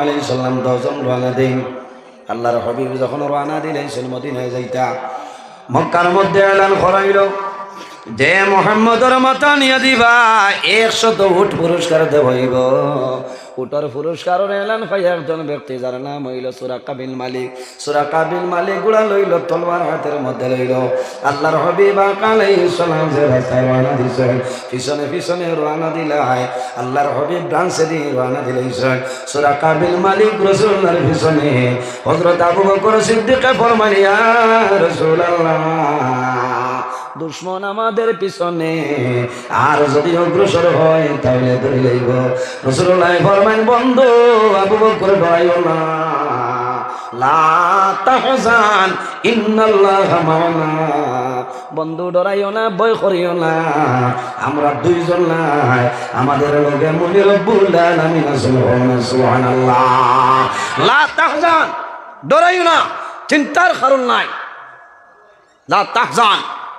আলি সাল্লাম দিন। আল্লাহর হবিব যখন রানা দিলেন মদিনায় যাইতা। মক্কার মধ্যে এলান খরাইল যে মোহাম্মদর মাতা নিয়ে দিবা, একশত উঠ পুরস্কার দেবইব উটর পুরস্কার এলান পাই একজন ব্যক্তি যার নাম হইল সুরা কাবিল মালিক। সুরা কাবিল মালিক গুড়া লইল তলবার হাতের মধ্যে লইল। আল্লাহর হবিবা কালাই সালাম যে রাস্তায় দিছে পিছনে পিছনে রানা দিলাই। আল্লাহর হবিব ডান্সে দিয়ে রানা দিলাইছেন। সুরা কাবিল মালিক রসুল্লাহর পিছনে হজরত আবু বকর সিদ্দিকে ফরমানিয়া রসুল্লাহ দুশ্মন আমাদের পিছনে। আর যদি অগ্রসর হয়, তাহলে ধরে লইব। রসুল্লাহ ফরমাইন, বন্ধ, আবু বকর ডরাইও না। বন্ধু, ডরাইও না, ভয় করিও না। আমরা দুইজন নাই। আমাদের লগে মনি রব্বুল আলামিন আছে সুবহানাল্লাহ। লা তাহজান, ডরাইও না। চিন্তার কারণ নাই। লা তাহজান।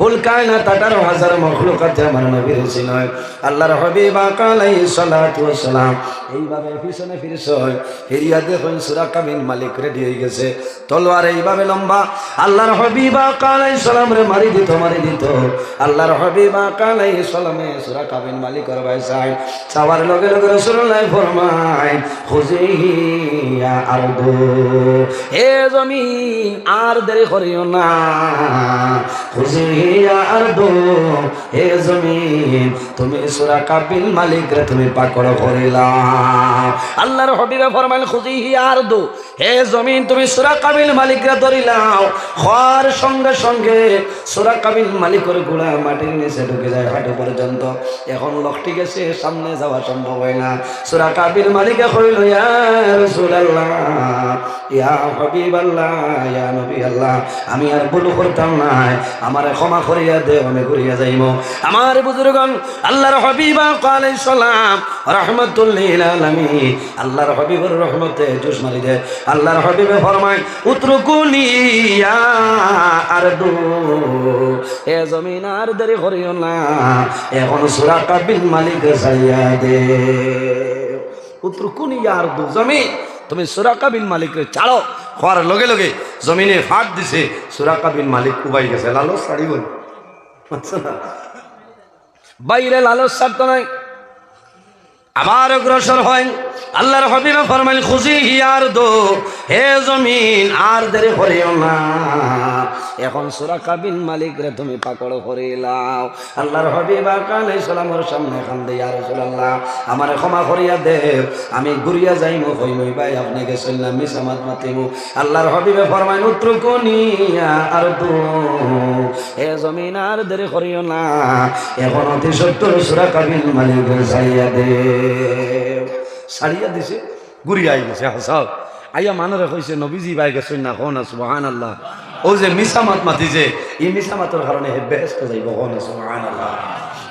কুল কায়নাত আঠারো হাজার মখলুকাতে আমার নবীরে চিনয় আল্লাহর হবিব আকালাই সালাতু সালাম এইভাবে পিছনে ফিরছয় ফিরিয়া দেখুন সুরা কাবিন মালিক রেডি হয়ে গেছে। তলোয়ার এইভাবে লম্বা। আল্লাহর হবিব আকালাই সালাম রে মারি দিত মারি দিত। আল্লাহর হবিব আকালাই সালামে সুরা কাবিন মালিক করবাই চাই চাওয়ার লগে লগে রসুল্লাহ ফরমাই খুঁজিয়া আর দো এ জমিন আর দেরি করিও না। খুঁজিয়া আর দো হে জমিন তুমি সুরা কাবিল মালিক আল্লাহর হবিবে ফরমাইল খুঁজিয়া আর দো। হে জমিন, তুমি সুরা কাবিল মালিক রে ধরিলাও হওয়ার সঙ্গে সঙ্গে সুরা কাবিল মালিকের গুড়া মাটির নিচে ঢুকে যায় হাঁটু পর্যন্ত। এখন লকটি গেছে সামনে যাওয়া সম্ভব হয় না। সুরা কাবিল মালিকে আল্লাহ আমি আর ভুল করতাম না। আমার ক্ষমা করিয়া দে আমি করিয়া যাইব। আমার বুজুর্গন আল্লাহর হবিবা কালাই সালাম রহমতুল্লিল আল্লাহর হবিবর রহমতে জুস মারি দে আল্লাহর হবিবে ফরমাই উত্রকুনি আর দু এ জমিন আর দেরি করিও না, এখন সুরা কাবিল মালিক সাইয়া দে। উত্রকুনি আর দু জমিন, তুমি সুরাকা বিন মালিকরে ছাড়ো। হওয়ার লগে লগে জমিনে ফাট দিছে, সুরাকা বিন মালিক কুবাই গেছে, লালস শাড়ি বল। বাইরে লালস ছাড়তো নাই। আবার অগ্রসর হয়। আল্লাহর হবিবা ফরমাইল, খুশি হিয়ার দো, হে জমিন, আর দেরি করিও না। এখন সুরা কাবিন মালিক রে, তুমি পাকড় করিলাও আল্লাহর হবিবা কালে সালামর সামনে খান দে আর রাসূলুল্লাহ, আমারে ক্ষমা করিয়া দে। আমি ঘুরিয়া যাইমু কইমই ভাই আপনাকে শুনলাম মিসামাত মাতিমু। আল্লাহর হবিবে ফরমাইল উত্রকুনিয়া আর দো। হে জমিন আর দেরি করিও না, এখন অতি সত্তর সুরা কাবিন মালিক সাইয়া দে। সারিয়া দিছে ঘুরি আই গেছে আইয়া মানরে কইছে, নবীজি বাই গেছে না কোন সুবহান আল্লাহ ও যে মিসামাত মাতিছে এই মিসামাতের কারণে বেহেস্ত যাইব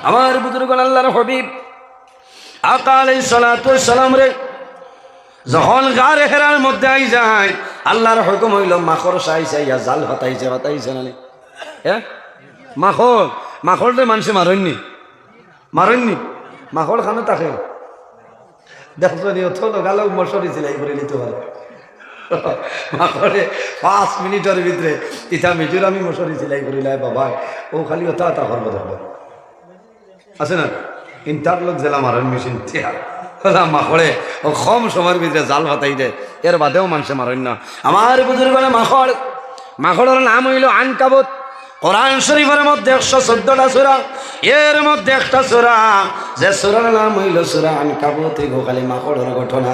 আমার বুজুর্গ আল্লাহর হবিব আকালে সালাম রে যখন গারে হেরার মধ্যে আই যায় আল্লাহর হুকুম হইল মাখর সাই সাইয়া জাল হতাইছে হতাইছে না হ্যাঁ মাখল মাখলতে মানুষে মারেননি মারেননি মাখল খানো তাকে দেখছ নি অত গালো মশরি সিলাই করে নিতে পারে মাখলে পাঁচ মিনিটের ভিতরে ইটা মিটুর আমি মশরি সিলাই করিলাই বাবা, ও খালি ওটা তা করব দেখব আছে না? ইন্টারলক জেলা মারেন মেশিন, টিয়া। ও কম সময়ের ভিতরে জাল ভাতাই দে, এর বাদেও মানুষে মারেন না। আমার বুজুর্গ মাখড়, মাখড়ের নাম হইল আনকাবত। কোরআন শরীফের মধ্যে একশো চোদ্দটা সুরা, এর মধ্যে একটা সুরা, যে সুরার নাম হইল সুরা আনকাবত খালি মাকড়ের ঘটনা।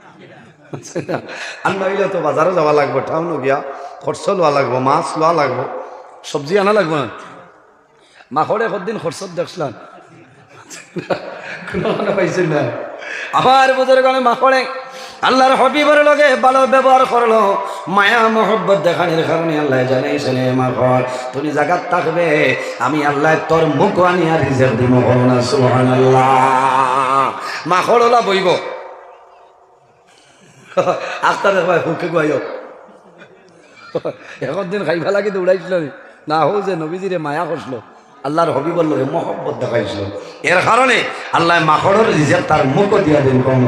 আর নইলে তো বাজারে যাওয়া লাগবো, টাউনও গিয়া খরচ লওয়া লাগবো, মাছ লওয়া লাগবো। সবজি আনা লাগবো। না মাখরে কদিন খরচত দেখছিলাম কোনো মানে পাইছেন না আমার বোঝার কারণে মাখরে আল্লাহর হবিবর লগে ভালো ব্যবহার করল মায়া, মহব্বত দেখানোর কারণে আল্লাহ জানাইছেন মাখর তুমি জাগাত থাকবে, আমি আল্লাহ তোর মুখ আনি আর দিব না সুহান আল্লাহ মাখর ওলা বইব আস্তার ভাই, হুকে গুয়াইও এখন দিন খাইবা লাগে দৌড়াইছিল উড়াইছিল না হো যে নবীজিরে মায়া করছিল আল্লাহর হবি বলল মহব্বত দেখাইছিল। এর কারণে আল্লাহ মাখড়ের রিজার্ভ তার মুখ দিয়া দিন কম